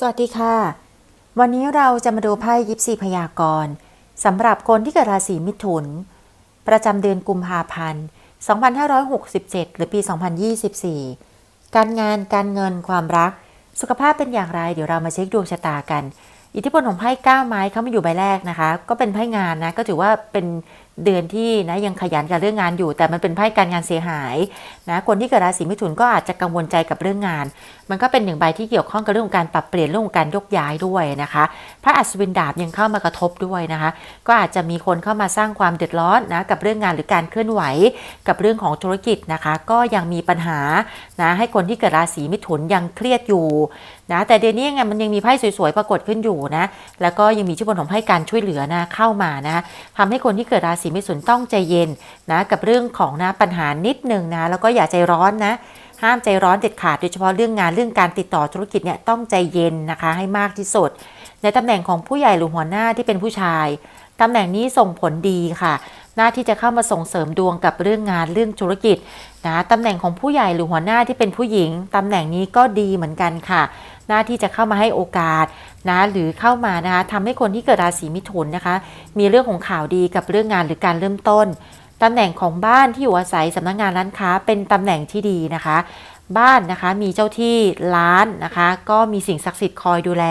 สวัสดีค่ะ วันนี้เราจะมาดูไพ่ยิปซีพยากรณ์สำหรับคนที่เกิดราศีมิถุน ประจำเดือนกุมภาพันธ์ 2567 หรือปี 2024 การงานการเงินความรัก สุขภาพเป็นอย่างไร เดี๋ยวเรามาเช็คดวงชะตากัน อิทธิพลของไพ่ก้าไม้เขามาอยู่ใบแรกนะคะ ก็เป็นไพ่งานนะก็ถือว่าเป็นเดือนที่นะยังขยันกับเรื่องงานอยู่ แต่มันเป็นไพ่การงานเสียหายนะคนที่เกิดราศีมิถุนก็อาจจะกังวลใจกับเรื่องงาน มันก็เป็นหนึ่งใบที่เกี่ยวข้องกับเรื่องของการปรับเปลี่ยนเรื่องของการยกย้ายด้วยนะคะ พระอัศวินดาบยังเข้ามากระทบด้วยนะคะ ก็อาจจะมีคนเข้ามาสร้างความเดือดร้อนนะกับเรื่องงานหรือการเคลื่อนไหว กับเรื่องของธุรกิจนะคะ ก็ยังมีปัญหานะให้คนที่เกิดราศีมิถุนยังเครียดอยู่นะแต่เดือนนี้ไงมันยังมีไพ่สวยๆปรากฏขึ้นอยู่นะแล้วก็ยังมีชื่อบนของไพ่การช่วยเหลือนะเข้ามานะทำให้คนที่เกิดราศีมิถุนต้องใจเย็นนะกับเรื่องของนะปัญหานิดหนึ่งนะแล้วก็อย่าใจร้อนนะ ห้ามใจร้อนเด็ดขาดโดยเฉพาะเรื่องงานเรื่องการติดต่อธุรกิจเนี่ยต้องใจเย็นนะคะ ให้มากที่สุด ในตำแหน่งของผู้ใหญ่หรือหัวหน้าที่เป็นผู้ชายตำแหน่งนี้ส่งผลดีค่ะ หน้าที่จะเข้ามาส่งเสริมดวงกับเรื่องงานเรื่องธุรกิจนะตำแหน่งของผู้ใหญ่หรือหัวหน้าที่เป็นผู้หญิงตำแหน่งนี้ก็ดีเหมือนกันค่ะ หน้าที่จะเข้ามาให้โอกาสนะหรือเข้ามานะคะทำให้คนที่เกิดราศีมิถุนนะคะ มีเรื่องของข่าวดีกับเรื่องงานหรือการเริ่มต้น ตำแหน่งของบ้านที่อยู่อาศัยสำนักงานร้านค้าเป็นตำแหน่งที่ดีนะคะ บ้านนะคะมีเจ้าที่ร้านนะคะ ก็มีสิ่งศักดิ์สิทธิ์คอยดูแล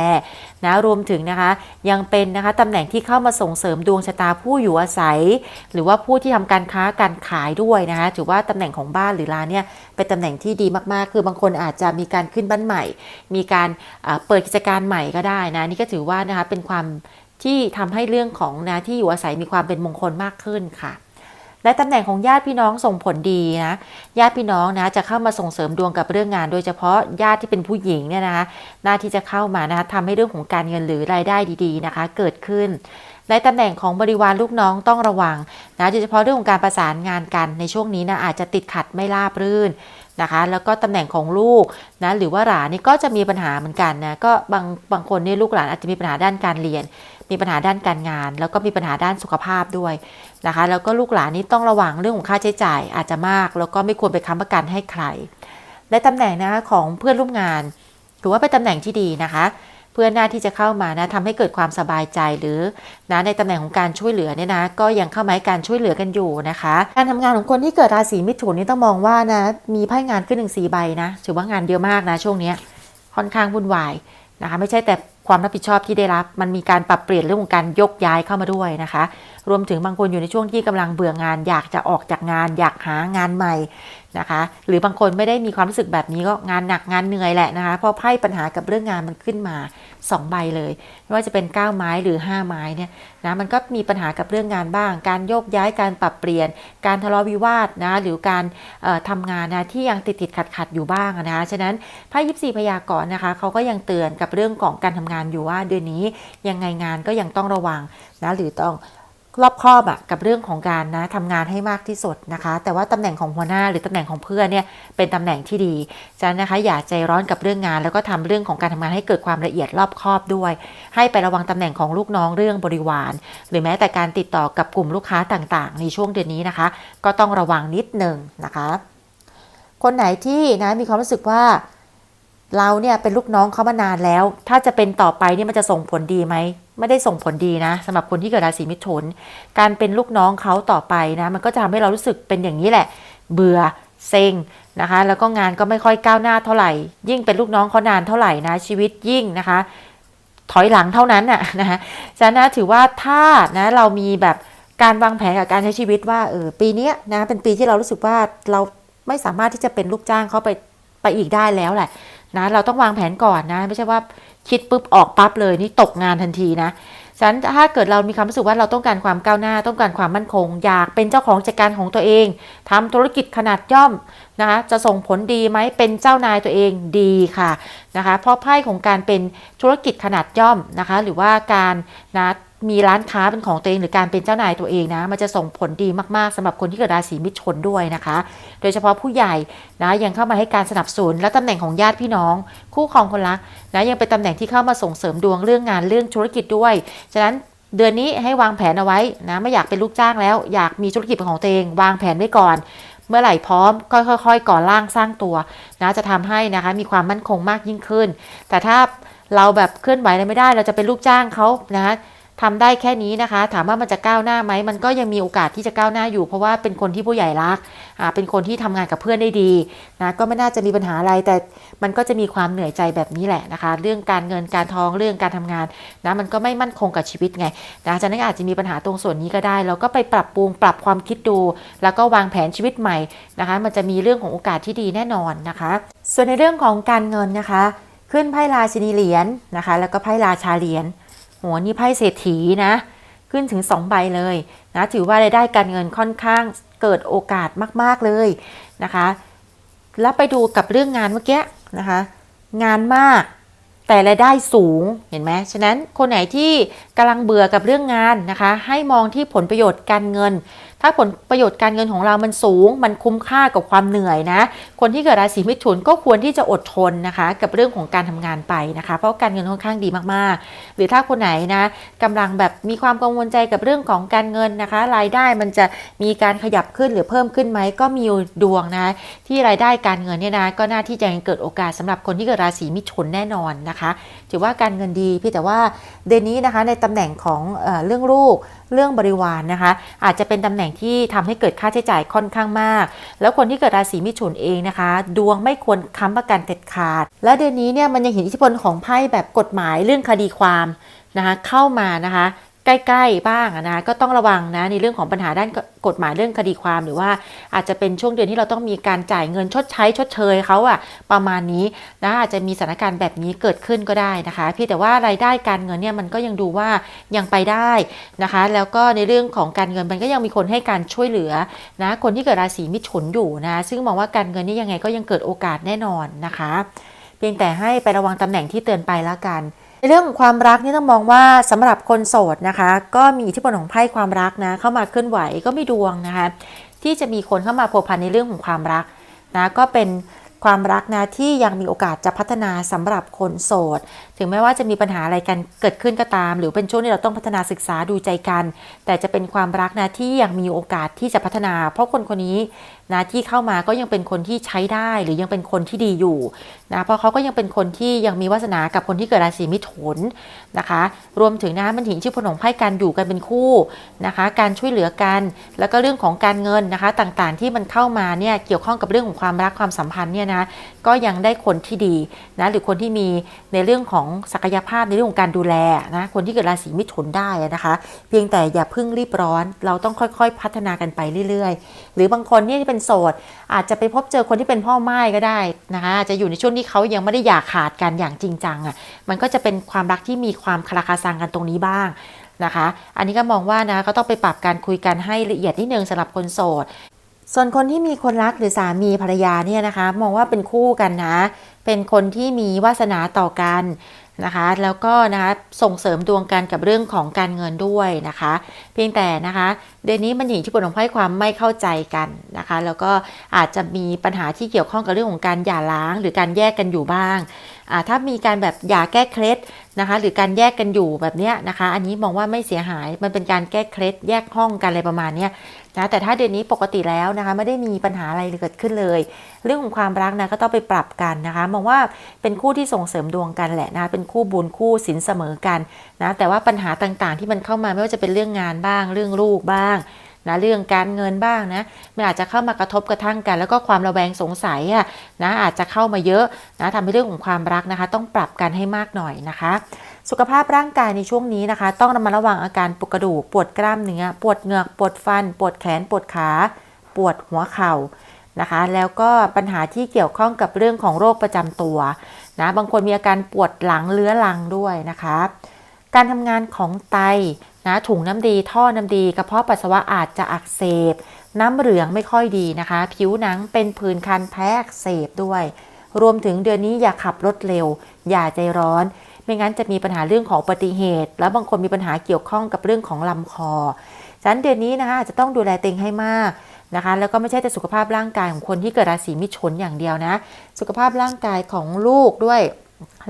นะรวมถึงนะคะ ยังเป็นนะคะตำแหน่งที่เข้ามาส่งเสริมดวงชะตาผู้อยู่อาศัย หรือว่าผู้ที่ทำการค้าการขายด้วยนะคะถือว่าตำแหน่งของบ้านหรือร้านเนี่ยเป็นตำแหน่งที่ดีมากๆ คือบางคนอาจจะมีการขึ้นบ้านใหม่ มีการเปิดกิจการใหม่ก็ได้นะนี่ก็ถือว่านะคะเป็นความที่ทำให้เรื่องของนะที่อยู่อาศัยมีความเป็นมงคลมากขึ้นค่ะ และตำแหน่งของญาติพี่น้องส่งผลดีนะญาติพี่น้องนะจะเข้ามาส่งเสริมดวงกับเรื่องงาน โดยเฉพาะญาติที่เป็นผู้หญิงเนี่ยนะคะหน้าที่จะเข้ามานะคะทำให้เรื่องของการเงินหรือรายได้ดีๆนะคะ เกิดขึ้นในตำแหน่งของบริวารลูกน้องต้องระวังนะโดยเฉพาะเรื่องของการประสานงานกันในช่วงนี้นะอาจจะติดขัดไม่ราบรื่นนะคะ แล้วก็ตำแหน่งของลูกนะหรือว่าหลานนี่ก็จะมีปัญหาเหมือนกันนะก็บางบางคนเนี่ยลูกหลานอาจจะมีปัญหาด้านการเรียน มีปัญหาด้านการงาน แล้วก็มีปัญหาด้านสุขภาพด้วยนะคะ แล้วก็ลูกหลานนี่ต้องระวังเรื่องของค่าใช้จ่ายอาจจะมาก แล้วก็ไม่ควรไปค้ำประกันให้ใครในตำแหน่งนะคะของเพื่อนร่วมงาน ถือว่าเป็นตำแหน่งที่ดีนะคะ เพื่อนหน้าที่จะเข้ามานะทำให้เกิดความสบายใจหรือนะในตำแหน่งของการช่วยเหลือเนี่ยนะ ก็ยังเข้ามาให้การช่วยเหลือกันอยู่นะคะ การทำงานของคนที่เกิดราศีมิถุนนี่ต้องมองว่านะมีไพ่งานขึ้นหนึ่งสีใบนะถือว่างานเยอะมากนะช่วงนี้ค่อนข้างวุ่นวายนะคะไม่ใช่แต่ ความรับผิดชอบที่ได้รับ มันมีการปรับเปลี่ยนเรื่องของการยกย้ายเข้ามาด้วยนะคะ รวมถึงบางคนอยู่ในช่วงที่กำลังเบื่องาน อยากจะออกจากงาน อยากหางานใหม่นะคะ หรือบางคนไม่ได้มีความรู้สึกแบบนี้ก็งานหนักงานเหนื่อยแหละนะคะเพราะไพ่ปัญหากับเรื่องงานมันขึ้นมา 2 ใบเลยไม่ว่าจะเป็น 9 ไม้หรือ 5 ไม้เนี่ยนะมันก็มีปัญหากับเรื่องงานบ้าง การโยกย้ายการปรับเปลี่ยน การทะเลาะวิวาทนะหรือการเอ่อทำงานนะที่ยังติดติดขัดขัดอยู่บ้างนะคะฉะนั้นไพ่ยิปซีพยากรณ์นะคะเขาก็ยังเตือนกับเรื่องของการทำงานอยู่ว่าเดือนนี้ยังไงงานก็ยังต้องระวังนะหรือต้อง รอบครอบอะกับเรื่องของการนะทำงานให้มากที่สุดนะคะ แต่ว่าตำแหน่งของหัวหน้าหรือตำแหน่งของเพื่อนเนี่ยเป็นตำแหน่งที่ดีฉะนั้นนะคะอย่าใจร้อนกับเรื่องงาน แล้วก็ทำเรื่องของการทำงานให้เกิดความละเอียดรอบคอบด้วย ให้ไประวังตำแหน่งของลูกน้องเรื่องบริวาร หรือแม้แต่การติดต่อกับกลุ่มลูกค้าต่างๆ ในช่วงเดือนนี้นะคะ ก็ต้องระวังนิดหนึ่งนะคะ คนไหนที่นะมีความรู้สึกว่าเราเนี่ยเป็นลูกน้องเขามานานแล้ว ถ้าจะเป็นต่อไปเนี่ยมันจะส่งผลดีไหม ไม่ได้ส่งผลดีนะสำหรับคนที่เกิดราศีมิถุน การเป็นลูกน้องเขาต่อไปนะมันก็จะทำให้เรารู้สึกเป็นอย่างนี้แหละ เบื่อเซ็งนะคะ แล้วก็งานก็ไม่ค่อยก้าวหน้าเท่าไหร่ ยิ่งเป็นลูกน้องเขานานเท่าไหร่นะชีวิตยิ่งนะคะ ถอยหลังเท่านั้นน่ะนะคะฉะนั้นถือว่าถ้านะเรามีแบบการวางแผนกับการใช้ชีวิตว่าเออปีนี้นะเป็นปีที่เรารู้สึกว่าเราไม่สามารถที่จะเป็นลูกจ้างเขาไปไปอีกได้แล้วแหละนะเราต้องวางแผนก่อนนะ ไม่ใช่ว่า คิดปุ๊บออกปั๊บเลยนี่ตกงานทันทีนะฉะนั้นถ้าเกิดเรามีความรู้สึกว่าเราต้องการความก้าวหน้า ต้องการความมั่นคง อยากเป็นเจ้าของจัดการของตัวเองทำธุรกิจขนาดย่อมนะคะจะส่งผลดีไหมเป็นเจ้านายตัวเองดีค่ะนะคะเพราะไพ่ของการเป็นธุรกิจขนาดย่อมนะคะ หรือว่าการนะ มีร้านค้าเป็นของตัวเองหรือการเป็นเจ้านายตัวเองนะ มันจะส่งผลดีมากๆสำหรับคนที่เกิดราศีมิถุนด้วยนะคะ โดยเฉพาะผู้ใหญ่นะยังเข้ามาให้การสนับสนุนและตำแหน่งของญาติพี่น้อง คู่ครองคนรักนะยังเป็นตำแหน่งที่เข้ามาส่งเสริมดวงเรื่องงานเรื่องธุรกิจด้วย ฉะนั้นเดือนนี้ให้วางแผนเอาไว้นะไม่อยากเป็นลูกจ้างแล้ว อยากมีธุรกิจเป็นของตัวเอง วางแผนไว้ก่อน เมื่อไหร่พร้อมก็ค่อยๆก่อร่างสร้างตัวนะจะทำให้นะคะมีความมั่นคงมากยิ่งขึ้น แต่ถ้าเราแบบเคลื่อนไหวอะไรไม่ได้ เราจะเป็นลูกจ้างเขานะ ทำได้แค่นี้นะคะ ถามว่ามันจะก้าวหน้าไหมมันก็ยังมีโอกาสที่จะก้าวหน้าอยู่ เพราะว่าเป็นคนที่ผู้ใหญ่รักอ่าเป็นคนที่ทำงานกับเพื่อนได้ดีนะก็ไม่น่าจะมีปัญหาอะไรแต่มันก็จะมีความเหนื่อยใจแบบนี้แหละนะคะ เรื่องการเงินการทองเรื่องการทำงานนะมันก็ไม่มั่นคงกับชีวิตไงนะฉะนั้นอาจจะมีปัญหาตรงส่วนนี้ก็ได้เราก็ไปปรับปรุงปรับความคิดดู แล้วก็วางแผนชีวิตใหม่นะคะ มันจะมีเรื่องของโอกาสที่ดีแน่นอนนะคะ ส่วนในเรื่องของการเงินนะคะ ขึ้นไพ่ราชินีเหรียญนะคะ แล้วก็ไพ่ราชาเหรียญ โหนี่ไพ่เศรษฐีนะ ขึ้นถึง 2 ใบเลยนะถือว่ารายได้การเงินค่อนข้างเกิดโอกาสมาก ๆเลยนะคะ แล้วไปดูกับเรื่องงานเมื่อกี้นะคะ งานมากแต่รายได้สูงเห็นไหมฉะนั้นคนไหนที่กำลังเบื่อกับเรื่องงานนะคะ ให้มองที่ผลประโยชน์การเงิน ถ้าผลประโยชน์การเงินของเรามันสูง มันคุ้มค่ากับความเหนื่อยนะ คนที่เกิดราศีมิถุนก็ควรที่จะอดทนนะคะ กับเรื่องของการทำงานไปนะคะ เพราะการเงินค่อนข้างดีมากๆ หรือถ้าคนไหนนะกำลังแบบมีความกังวลใจกับเรื่องของการเงินนะคะ รายได้มันจะมีการขยับขึ้นหรือเพิ่มขึ้นไหมก็มีดวงนะ ที่รายได้การเงินเนี่ยนะก็น่าที่จะเกิดโอกาสสำหรับคนที่เกิดราศีมิถุนแน่นอนนะคะ ถือว่าการเงินดีพี่แต่ว่าเดือนนี้นะคะในตำแหน่งของเอเรื่องลูก เรื่องบริวารนนะคะ อาจจะเป็นตำแหน่งที่ทำให้เกิดค่าใช้จ่ายค่อนข้างมาก แล้วคนที่เกิดราศีมิถุนเองนะคะ ดวงไม่ควรค้ำประกันเด็ดขาด และเดือนนี้เนี่ยมันยังเห็นอิทธิพลของไพ่แบบกฎหมายเรื่องคดีความนะคะเข้ามานะคะ ใกล้ๆบ้างนะก็ต้องระวังนะในเรื่องของปัญหาด้านกฎหมายเรื่องคดีความหรือว่าอาจจะเป็นช่วงเดือนที่เราต้องมีการจ่ายเงินชดใช้ชดเชยเขาอะประมาณนี้นะอาจจะมีสถานการณ์แบบนี้เกิดขึ้นก็ได้นะคะเพียงแต่ว่ารายได้การเงินเนี่ยมันก็ยังดูว่ายังไปได้นะคะ แล้วก็ในเรื่องของการเงินมันก็ยังมีคนให้การช่วยเหลือนะคนที่เกิดราศีมิถุนอยู่นะ ซึ่งมองว่าการเงินนี่ยังไงก็ยังเกิดโอกาสแน่นอนนะคะ เพียงแต่ให้ไประวังตำแหน่งที่เตือนไปละกัน ในเรื่องของความรักนี่ต้องมองว่าสำหรับคนโสดนะคะ ก็มีอิทธิพลของไพ่ความรักนะเข้ามาเคลื่อนไหวก็มีดวงนะคะ ที่จะมีคนเข้ามาพัวพันในเรื่องของความรักนะก็เป็นความรักนะที่ยังมีโอกาสจะพัฒนาสำหรับคนโสด ถึงแม้ว่าจะมีปัญหาอะไรกันเกิดขึ้นก็ตาม หรือเป็นช่วงที่เราต้องพัฒนาศึกษาดูใจกัน แต่จะเป็นความรักนะที่ยังมีโอกาสที่จะพัฒนา เพราะคนคนนี้ นะที่เข้ามาก็ยังเป็นคนที่ใช้ได้หรือยังเป็นคนที่ดีอยู่นะเพราะเขาก็ยังเป็นคนที่ยังมีวาสนากับคนที่เกิดราศีมิถุนนะคะ รวมถึงนะมันถึงชื่อพลของไพ่การอยู่กันเป็นคู่นะคะ การช่วยเหลือกัน แล้วก็เรื่องของการเงินนะคะต่างๆที่มันเข้ามาเนี่ยเกี่ยวข้องกับเรื่องของความรักความสัมพันธ์เนี่ยนะก็ยังได้คนที่ดีนะหรือคนที่มีในเรื่องของศักยภาพในเรื่องของการดูแลนะคนที่เกิดราศีมิถุนได้นะคะ เพียงแต่อย่าเพิ่งรีบร้อน เราต้องค่อยๆ พัฒนากันไปเรื่อย ๆ หรือบางคนเนี่ยที่เป็นโสด อาจจะไปพบเจอคนที่เป็นพ่อไม้ก็ได้นะคะจจะอยู่ในช่วงที่เขายังไม่ได้อยากขาดกันอย่างจริงจังอะ่ะมันก็จะเป็นความรักที่มีความคลาคาซังกันตรงนี้บ้างนะคะ อันนี้ก็มองว่านะก็ต้องไปปรับการคุยกันให้ละเอียดนิดนึงสำหรับคนโสดส่วนคนที่มีคนรักหรือสามีภรรยาเนี่ยนะคะ มองว่าเป็นคู่กันนะ เป็นคนที่มีวาสนาต่อกัน นะคะ แล้วก็นะคะส่งเสริมดวงกันกับเรื่องของการเงินด้วยนะคะ เพียงแต่นะคะ เดือนนี้มันอยู่ที่ผลของไพ่ความไม่เข้าใจกันนะคะ แล้วก็อาจจะมีปัญหาที่เกี่ยวข้องกับเรื่องของการหย่าร้าง หรือการแยกกันอยู่บ้างถ้ามีการแบบหย่าแก้เคล็ดนะคะ หรือการแยกกันอยู่แบบเนี้ยนะคะ อันนี้มองว่าไม่เสียหายมันเป็นการแก้เคล็ดแยกห้องกันอะไรประมาณเนี้ย นะแต่ถ้าเดือนนี้ปกติแล้วนะคะไม่ได้มีปัญหาอะไรเกิดขึ้นเลย เรื่องของความรักนะก็ต้องไปปรับกันนะคะมองว่าเป็นคู่ที่ส่งเสริมดวงกันแหละนะเป็นคู่บุญคู่สินเสมอกันนะแต่ว่าปัญหาต่างๆ ที่มันเข้ามาไม่ว่าจะเป็นเรื่องงานบ้าง เรื่องลูกบ้างนะเรื่องการเงินบ้างนะมันอาจจะเข้ามากระทบกระทั่งกัน แล้วก็ความระแวงสงสัยอะนะอาจจะเข้ามาเยอะนะทำให้เรื่องของความรักนะคะ ต้องปรับกันให้มากหน่อยนะคะ สุขภาพร่างกายในช่วงนี้นะคะ ต้องระมัดระวังอาการปวดกระดูก ปวดกล้ามเนื้อ ปวดเหงือก ปวดฟัน ปวดแขน ปวดขา ปวดหัวเข่านะคะ แล้วก็ปัญหาที่เกี่ยวข้องกับเรื่องของโรคประจำตัวนะ บางคนมีอาการปวดหลังเลื้อรังด้วยนะคะ การทำงานของไตนะ ถุงน้ำดี ท่อน้ำดี กระเพาะปัสสาวะอาจจะอักเสบ น้ำเหลืองไม่ค่อยดีนะคะ ผิวหนังเป็นผื่นคันแพ้อักเสบด้วย รวมถึงเดือนนี้อย่าขับรถเร็ว อย่าใจร้อน ไม่งั้นจะมีปัญหาเรื่องของอุบัติเหตุ แล้วบางคนมีปัญหาเกี่ยวข้องกับเรื่องของลำคอฉะนั้นเดือนนี้นะคะอาจจะต้องดูแลเต็งให้มากนะคะ แล้วก็ไม่ใช่แต่สุขภาพร่างกายของคนที่เกิดราศีมิถุนอย่างเดียวนะ สุขภาพร่างกายของลูกด้วย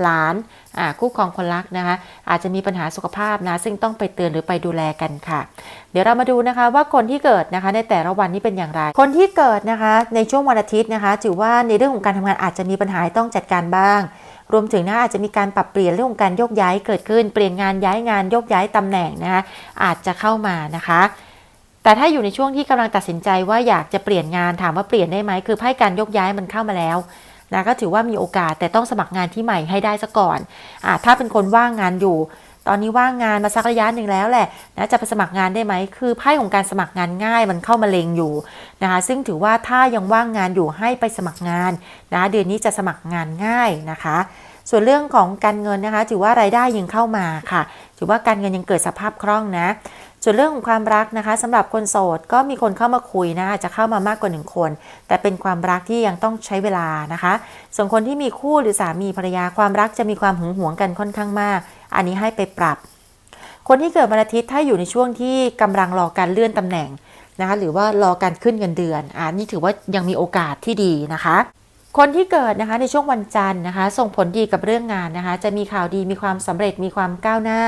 หลานอ่าคู่ครองคนรักนะคะ อาจจะมีปัญหาสุขภาพนะ ซึ่งต้องไปเตือนหรือไปดูแลกันค่ะ เดี๋ยวเรามาดูนะคะว่าคนที่เกิดนะคะในแต่ละวันนี้เป็นอย่างไร คนที่เกิดนะคะในช่วงวันอาทิตย์นะคะ ถือว่าในเรื่องของการทำงานอาจจะมีปัญหาต้องจัดการบ้าง รวมถึงนะอาจจะมีการปรับเปลี่ยนเรื่องของการโยกย้ายเกิดขึ้น เปลี่ยนงานย้ายงานโยกย้ายตำแหน่งนะคะอาจจะเข้ามานะคะ แต่ถ้าอยู่ในช่วงที่กำลังตัดสินใจว่าอยากจะเปลี่ยนงานถามว่าเปลี่ยนได้ไหมคือไพ่การโยกย้ายมันเข้ามาแล้วนะก็ถือว่ามีโอกาสแต่ต้องสมัครงานที่ใหม่ให้ได้ซะก่อนอถ้าเป็นคนว่างงานอยู่ ตอนนี้ว่างงานมาสักระยะหนึ่งแล้วแหละนะจะไปสมัครงานได้ไหมคือไพ่ของการสมัครงานง่ายมันเข้ามาเลงอยู่นะคะซึ่งถือว่าถ้ายังว่างงานอยู่ให้ไปสมัครงานนะเดือนนี้จะสมัครงานง่ายนะคะส่วนเรื่องของการเงินนะคะ ถือว่ารายได้ยังเข้ามาค่ะ ถือว่าการเงินยังเกิดสภาพคล่องนะ ส่วนเรื่องของความรักนะคะสำหรับคนโสดก็มีคนเข้ามาคุยนะอาจจะเข้ามามากกว่าหนึ่งคน แต่เป็นความรักที่ยังต้องใช้เวลานะคะ ส่วนคนที่มีคู่หรือสามีภรรยาความรักจะมีความหึงหวงกันค่อนข้างมาก อันนี้ให้ไปปรับ คนที่เกิดวันอาทิตย์ถ้าอยู่ในช่วงที่กำลังรอการเลื่อนตำแหน่งนะคะหรือว่ารอการขึ้นเงินเดือนอันนี้ถือว่ายังมีโอกาสที่ดีนะคะ คนที่เกิดนะคะในช่วงวันจันทร์นะคะ ส่งผลดีกับเรื่องงานนะคะ จะมีข่าวดีมีความสำเร็จมีความก้าวหน้า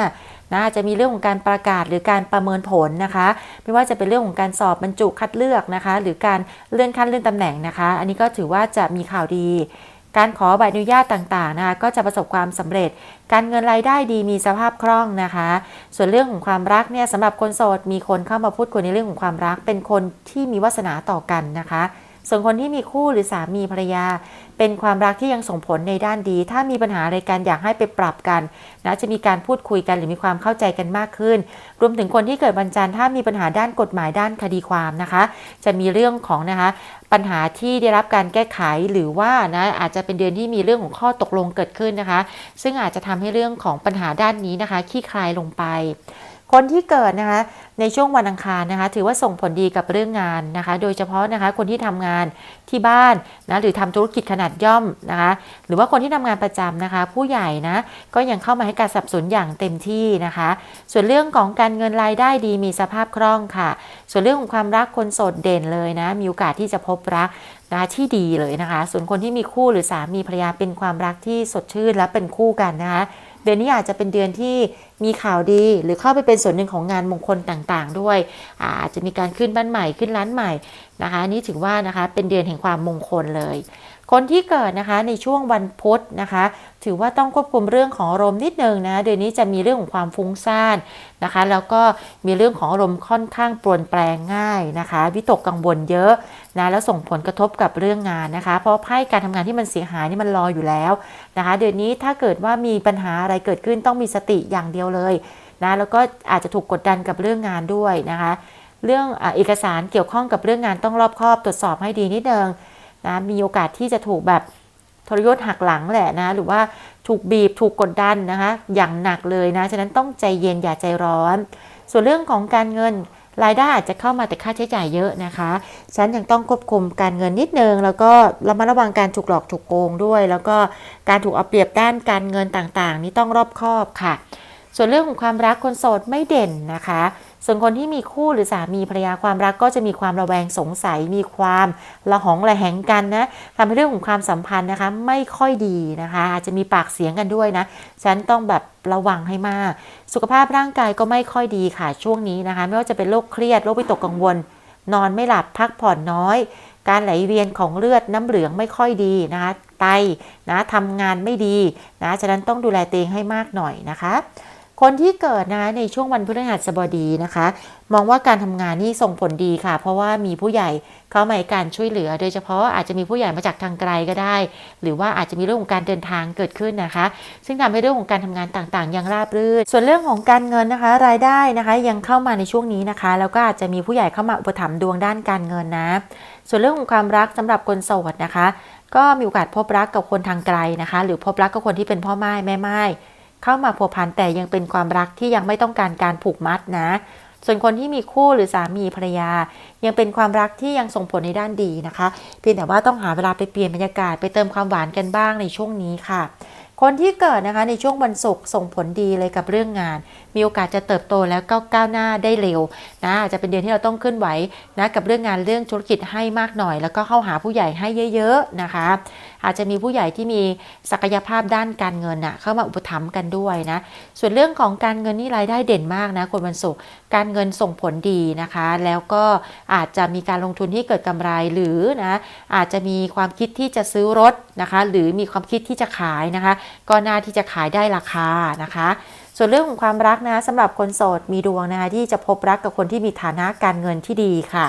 นะจจะมีเรื่องของการประกาศหรือการประเมินผลนะคะ ไม่ว่าจะเป็นเรื่องของการสอบบรรจุคัดเลือกนะคะ หรือการเลื่อนขั้นเลื่อนตำแหน่งนะคะ อันนี้ก็ถือว่าจะมีข่าวดี การขอใบอนุญาตต่างๆนะคะก็จะประสบความสำเร็จ การเงินรายได้ดีมีสภาพคล่องนะคะ ส่วนเรื่องของความรักเนี่ยสำหรับคนโสดมีคนเข้ามาพูดคุยในเรื่องของความรัก เป็นคนที่มีวาสนาต่อกันนะคะ ส่วนคนที่มีคู่หรือสามีภรรยา เป็นความรักที่ยังส่งผลในด้านดี ถ้ามีปัญหาอะไรกันอยากให้ไปปรับกันนะจะมีการพูดคุยกันหรือมีความเข้าใจกันมากขึ้น รวมถึงคนที่เกิดวันจันทร์ถ้ามีปัญหาด้านกฎหมายด้านคดีความนะคะ จะมีเรื่องของนะคะปัญหาที่ได้รับการแก้ไขหรือว่านะอาจจะเป็นเดือนที่มีเรื่องของข้อตกลงเกิดขึ้นนะคะ ซึ่งอาจจะทำให้เรื่องของปัญหาด้านนี้นะคะขี้คลายลงไป คนที่เกิดนะคะในช่วงวันอังคารนะคะ ถือว่าส่งผลดีกับเรื่องงานนะคะ โดยเฉพาะนะคะคนที่ทำงานที่บ้านนะหรือทำธุรกิจขนาดย่อมนะคะ หรือว่าคนที่ทำงานประจำนะคะ ผู้ใหญ่นะก็ยังเข้ามาให้การสนับสนุนอย่างเต็มที่นะคะ ส่วนเรื่องของการเงินรายได้ดีมีสภาพคล่องค่ะ ส่วนเรื่องของความรักคนโสดเด่นเลยนะมีโอกาสที่จะพบรักนะที่ดีเลยนะคะ ส่วนคนที่มีคู่หรือสามีภรรยาเป็นความรักที่สดชื่นและเป็นคู่กันนะคะ ดือนนี้อาจจะเป็นเดือนที่มีข่าวดี หรือเข้าไปเป็นส่วนหนึ่งของงานมงคลต่างๆ ด้วย อาจจะมีการขึ้นบ้านใหม่ขึ้นร้านใหม่นะคะนี่ถือว่านะคะเป็นเดือนแห่งความมงคลเลย คนที่เกิดนะคะในช่วงวันพุธนะคะ ถือว่าต้องควบคุมเรื่องของอารมณ์นิดนึงนะเดือนนี้จะมีเรื่องของความฟุ้งซ่านนะคะ แล้วก็มีเรื่องของอารมณ์ค่อนข้างปรวนแปรง่ายนะคะวิตกกังวลเยอะนะแล้วส่งผลกระทบกับเรื่องงานนะคะ เพราะไพ่การทำงานที่มันเสียหายนี่มันรออยู่แล้วนะคะ เดือนนี้ถ้าเกิดว่ามีปัญหาอะไรเกิดขึ้นต้องมีสติอย่างเดียวเลยนะแล้วก็อาจจะถูกกดดันกับเรื่องงานด้วยนะคะ เรื่องอเอกสารเกี่ยวข้องกับเรื่องงานต้องรอบคอบตรวจสอบให้ดีนิดนึง นะมีโอกาสที่จะถูกแบบทรยศหักหลังแหละนะ หรือว่าถูกบีบถูกกดดันนะคะ อย่างหนักเลยนะ ฉะนั้นต้องใจเย็นอย่าใจร้อน ส่วนเรื่องของการเงินรายได้อาจจะเข้ามาแต่ค่าใช้จ่ายเยอะนะคะ ฉันยังต้องควบคุมการเงินนิดนึง แล้วก็ระมัดระวังการถูกหลอกถูกโกงด้วย แล้วก็การถูกเอาเปรียบด้านการเงินต่างๆ นี่ต้องรอบคอบค่ะ ส่วนเรื่องของความรักคนโสดไม่เด่นนะคะ ส่วนคนที่มีคู่หรือสามีภรรยาความรักก็จะมีความระแวงสงสัย มีความระหองระแหงกันนะทำให้เรื่องของความสัมพันธ์นะคะ ไม่ค่อยดีนะคะ อาจจะมีปากเสียงกันด้วยนะฉันต้องแบบระวังให้มาก สุขภาพร่างกายก็ไม่ค่อยดีค่ะช่วงนี้นะคะ ไม่ว่าจะเป็นโรคเครียดโรควิตกกังวล นอนไม่หลับพักผ่อนน้อย การไหลเวียนของเลือดน้ำเหลืองไม่ค่อยดีนะคะไตนะทำงานไม่ดีนะฉะนั้นต้องดูแลตัวเองให้มากหน่อยนะคะ คนที่เกิดนะคะในช่วงวันพฤหัสบดีนะคะ มองว่าการทำงานนี่ส่งผลดีค่ะ เพราะว่ามีผู้ใหญ่เข้ามาให้การช่วยเหลือ โดยเฉพาะอาจจะมีผู้ใหญ่มาจากทางไกลก็ได้ หรือว่าอาจจะมีเรื่องของการเดินทางเกิดขึ้นนะคะ ซึ่งทำให้เรื่องของการทำงานต่างๆ ยังราบรื่น ส่วนเรื่องของการเงินนะคะ รายได้นะคะยังเข้ามาในช่วงนี้นะคะ แล้วก็อาจจะมีผู้ใหญ่เข้ามาอุปถัมภ์ดวงด้านการเงินนะ ส่วนเรื่องของความรักสำหรับคนโสดนะคะ ก็มีโอกาสพบรักกับคนทางไกลนะคะ หรือพบรักกับคนที่เป็นพ่อไม้แม่ไม้ เข้ามาพัวพันแต่ยังเป็นความรักที่ยังไม่ต้องการการผูกมัดนะ ส่วนคนที่มีคู่หรือสามีภรรยา ยังเป็นความรักที่ยังส่งผลในด้านดีนะคะ เพียงแต่ว่าต้องหาเวลาไปเปลี่ยนบรรยากาศไปเติมความหวานกันบ้างในช่วงนี้ค่ะคนที่เกิดนะคะในช่วงวันศุกร์ส่งผลดีเลยกับเรื่องงาน มีโอกาสจะเติบโตแล้วก็ก้าวหน้าได้เร็วนะอาจจะเป็นเดือนที่เราต้องเคลื่อนไหวนะกับเรื่องงานเรื่องธุรกิจให้มากหน่อย แล้วก็เข้าหาผู้ใหญ่ให้เยอะ ๆนะคะ อาจจะมีผู้ใหญ่ที่มีศักยภาพด้านการเงินน่ะเข้ามาอุปถัมภ์กันด้วยนะส่วนเรื่องของการเงินนี่รายได้เด่นมากนะคนวันศุกร์การเงินส่งผลดีนะคะ แล้วก็อาจจะมีการลงทุนที่เกิดกำไรหรือนะอาจจะมีความคิดที่จะซื้อรถนะคะ หรือมีความคิดที่จะขายนะคะ ก็น่าที่จะขายได้ราคานะคะส่วนเรื่องของความรักนะสำหรับคนโสดมีดวงนะคะที่จะพบรักกับคนที่มีฐานะการเงินที่ดีค่ะ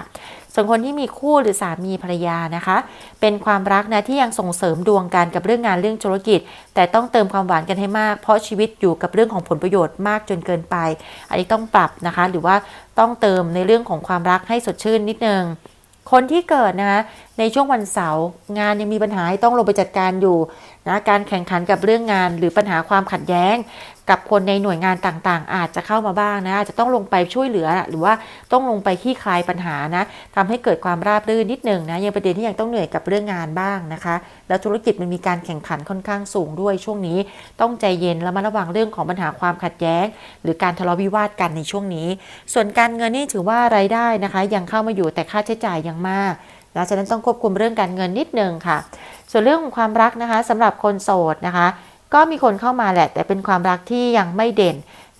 ส่วนคนที่มีคู่หรือสามีภรรยานะคะ เป็นความรักนะที่ยังส่งเสริมดวงกันกับเรื่องงานเรื่องธุรกิจ แต่ต้องเติมความหวานกันให้มาก เพราะชีวิตอยู่กับเรื่องของผลประโยชน์มากจนเกินไป อันนี้ต้องปรับนะคะ หรือว่าต้องเติมในเรื่องของความรักให้สดชื่นนิดนึงคนที่เกิดนะคะในช่วงวันเสาร์งานยังมีปัญหาต้องลงไปจัดการอยู่ นะการแข่งขันกับเรื่องงานหรือปัญหาความขัดแย้ง กับคนในหน่วยงานต่างๆ อาจจะเข้ามาบ้างนะอาจจะต้องลงไปช่วยเหลือ หรือว่าต้องลงไปขี้คลายปัญหานะทำให้เกิดความราบรื่นนิดหนึ่งนะยังประเด็นที่ยังต้องเหนื่อยกับเรื่องงานบ้างนะคะ แล้วธุรกิจมันมีการแข่งขันค่อนข้างสูงด้วยช่วงนี้ ต้องใจเย็นแล้วมาระวังเรื่องของปัญหาความขัดแย้ง หรือการทะเลาะวิวาทกันในช่วงนี้ ส่วนการเงินนี่ถือว่ารายได้นะคะ ยังเข้ามาอยู่แต่ค่าใช้จ่ายยังมากนะฉะนั้นต้องควบคุมเรื่องการเงินนิดหนึ่งค่ะ ส่วนเรื่องของความรักนะคะสำหรับคนโสดนะคะ ก็มีคนเข้ามาแหละ แต่เป็นความรักที่ยังไม่เด่น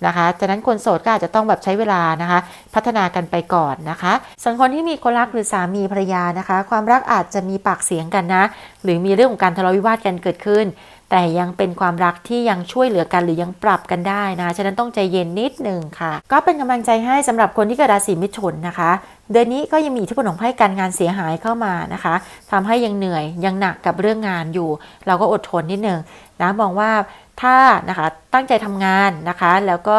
นะคะฉะนั้นคนโสดก็อาจจะต้องแบบใช้เวลานะคะ พัฒนากันไปก่อนนะคะ ส่วนคนที่มีคนรักหรือสามีภรรยานะคะ ความรักอาจจะมีปากเสียงกันนะ หรือมีเรื่องของการทะเลาะวิวาทกันเกิดขึ้น แต่ยังเป็นความรักที่ยังช่วยเหลือกันหรือยังปรับกันได้นะ ฉะนั้นต้องใจเย็นนิดหนึ่งค่ะ ก็เป็นกำลังใจให้สำหรับคนที่เกิดราศีมิถุนนะคะ เดือนนี้ก็ยังมีอิที่ผลของไพ่การงานเสียหายเข้ามานะคะทำให้ยังเหนื่อยยังหนักกับเรื่องงานอยู่ เราก็อดทนนิดหนึ่งนะมองว่าถ้านะคะตั้งใจทำงานนะคะ แล้วก็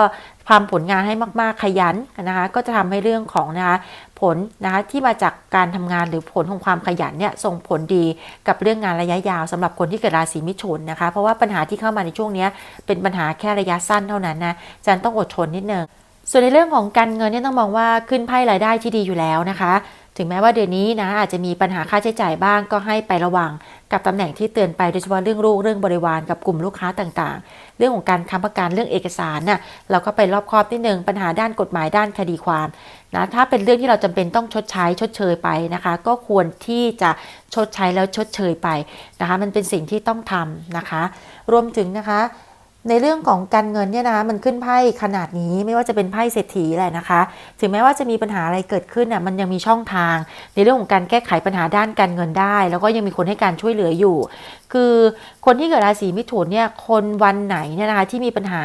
ทำผลงานให้มากๆขยันนะคะ ก็จะทำให้เรื่องของนะคะผลนะคะที่มาจากการทำงานหรือผลของความขยันเนี่ยส่งผลดีกับเรื่องงานระยะยาวสำหรับคนที่เกิดราศีมิถุนนะคะ เพราะว่าปัญหาที่เข้ามาในช่วงนี้เป็นปัญหาแค่ระยะสั้นเท่านั้นนะจันต้องอดทนนิดนึง ส่วนในเรื่องของการเงินเนี่ยต้องมองว่าขึ้นไพ่รายได้ที่ดีอยู่แล้วนะคะ ถึงแม้ว่าเดือนนี้นะอาจจะมีปัญหาค่าใช้จ่ายบ้างก็ให้ไประวัง กับตำแหน่งที่เตือนไปโดยเฉพาะเรื่องลูกเรื่องบริวารกับกลุ่มลูกค้าต่างๆ เรื่องของการค้ำประกันเรื่องเอกสารน่ะเราก็ไปรอบคอบนิดนึงปัญหาด้านกฎหมายด้านคดีความนะถ้าเป็นเรื่องที่เราจำเป็นต้องชดใช้ชดเชยไปนะคะ ก็ควรที่จะชดใช้แล้วชดเชยไปนะคะ มันเป็นสิ่งที่ต้องทำนะคะ รวมถึงนะคะ ในเรื่องของการเงินเนี่ยนะมันขึ้นไพ่ขนาดนี้ไม่ว่าจะเป็นไพ่เศรษฐีแหละนะคะ ถึงแม้ว่าจะมีปัญหาอะไรเกิดขึ้นน่ะมันยังมีช่องทาง ในเรื่องของการแก้ไขปัญหาด้านการเงินได้ แล้วก็ยังมีคนให้การช่วยเหลืออยู่ คือคนที่เกิดราศีมิถุนเนี่ยคนวันไหนเนี่ยนะคะที่มีปัญหา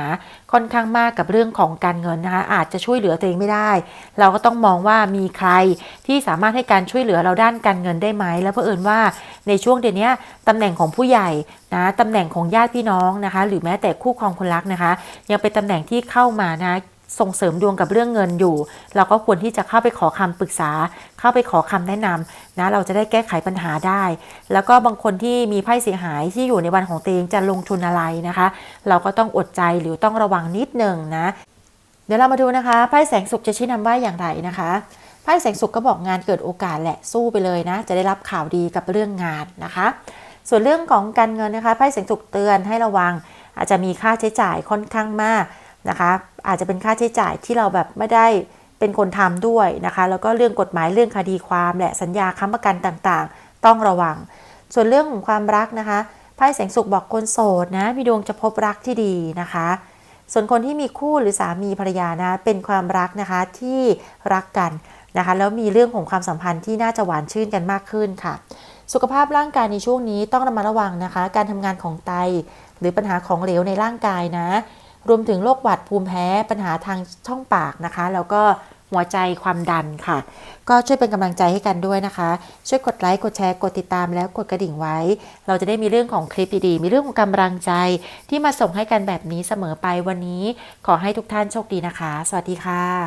ค่อนข้างมากกับเรื่องของการเงินนะคะอาจจะช่วยเหลือตัวเองไม่ได้ เราก็ต้องมองว่ามีใครที่สามารถให้การช่วยเหลือเราด้านการเงินได้ไหม แล้วเผอิญว่าในช่วงเดือนนี้ตำแหน่งของผู้ใหญ่นะตำแหน่งของญาติพี่น้องนะคะ หรือแม้แต่คู่ครองคนรักนะคะ ยังเป็นตำแหน่งที่เข้ามานะ ส่งเสริมดวงกับเรื่องเงินอยู่ เราก็ควรที่จะเข้าไปขอคำปรึกษา เข้าไปขอคำแนะนำนะเราจะได้แก้ไขปัญหาได้ แล้วก็บางคนที่มีไพ่เสียหายที่อยู่ในวันของตัวเองจะลงทุนอะไรนะคะ เราก็ต้องอดใจหรือต้องระวังนิดหนึ่งนะ เดี๋ยวเรามาดูนะคะไพ่แสงสุขจะชี้นำว่าอย่างไรนะคะไพ่แสงสุขก็บอกงานเกิดโอกาสแหละสู้ไปเลยนะ จะได้รับข่าวดีกับเรื่องงานนะคะ ส่วนเรื่องของการเงินนะคะไพ่แสงสุขเตือนให้ระวัง อาจจะมีค่าใช้จ่ายค่อนข้างมาก นะคะ อาจจะเป็นค่าใช้จ่ายที่เราแบบไม่ได้เป็นคนทำด้วยนะคะ แล้วก็เรื่องกฎหมายเรื่องคดีความและสัญญาค้ำประกันต่างๆ ต้องระวัง ส่วนเรื่องของความรักนะคะไพ่แสงสุขบอกคนโสดนะมีดวงจะพบรักที่ดีนะคะ ส่วนคนที่มีคู่หรือสามีภรรยานะเป็นความรักนะคะที่รักกันนะคะ แล้วมีเรื่องของความสัมพันธ์ที่น่าจะหวานชื่นกันมากขึ้นค่ะ สุขภาพร่างกายในช่วงนี้ต้องระมัดระวังนะคะ การทำงานของไต หรือปัญหาของเหลวในร่างกายนะ รวมถึงโรคหวัดภูมิแพ้ปัญหาทางช่องปากนะคะ แล้วก็หัวใจความดันค่ะ ก็ช่วยเป็นกำลังใจให้กันด้วยนะคะ ช่วยกดไลค์กดแชร์กดติดตามแล้วกดกระดิ่งไว้ เราจะได้มีเรื่องของคลิปดีๆ มีเรื่องของกำลังใจที่มาส่งให้กันแบบนี้เสมอไปวันนี้ ขอให้ทุกท่านโชคดีนะคะ สวัสดีค่ะ